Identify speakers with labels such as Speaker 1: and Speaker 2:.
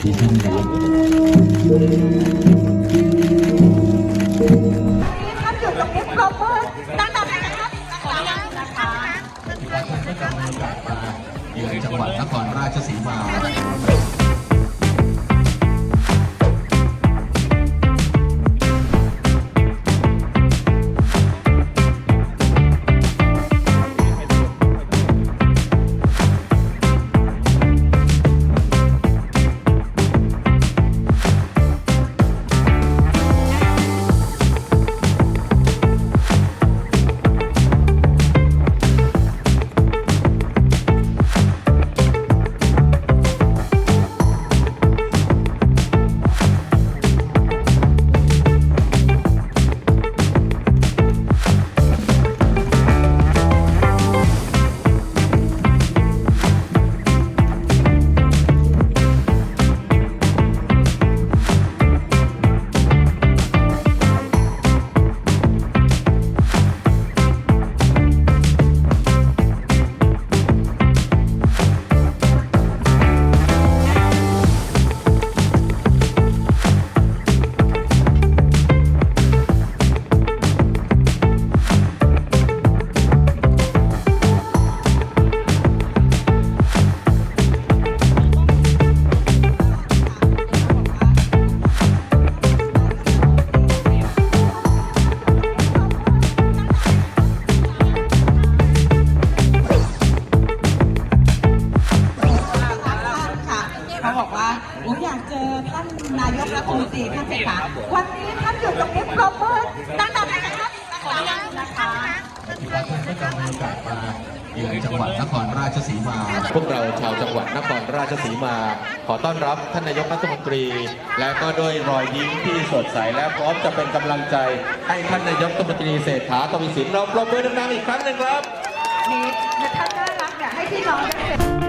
Speaker 1: ที่ท่านนายก
Speaker 2: อยู่ตรงนี้ปรบมือดังๆเลยครับขออนุญาตนะคะ
Speaker 1: ที่ว่าท่านก็จะมีโอกาสมาเยือนจังหวัดนครราชสีมา
Speaker 2: เขาบอกว่าโอ้ยอยากเจอท่านนายกรัฐมนตรีท่านเศรษฐาวันนี้ท่านอยู่ตรงนี้ปรบมือดังๆเลยนครับขออนุญาตนะคะ
Speaker 1: ที่ว่าท่านก็จะมีโอกาสมาเยือนจังหวัดนครราชสีมา พวกเราชาวจังหวัดนครราชสีมา ขอต้อนรับท่านนายกรัฐมนตรี และก็ด้วยรอยยิ้มที่สดใสและพร้อมจะเป็นกำลังใจ ให้ท่านนายกรัฐมนตรีเศรษฐาทวีสินเราปรบมือดังๆอีกครั้งหนึ่งครับ
Speaker 2: มีท่านน่ารักอยากให้พี่น้องได้เห็น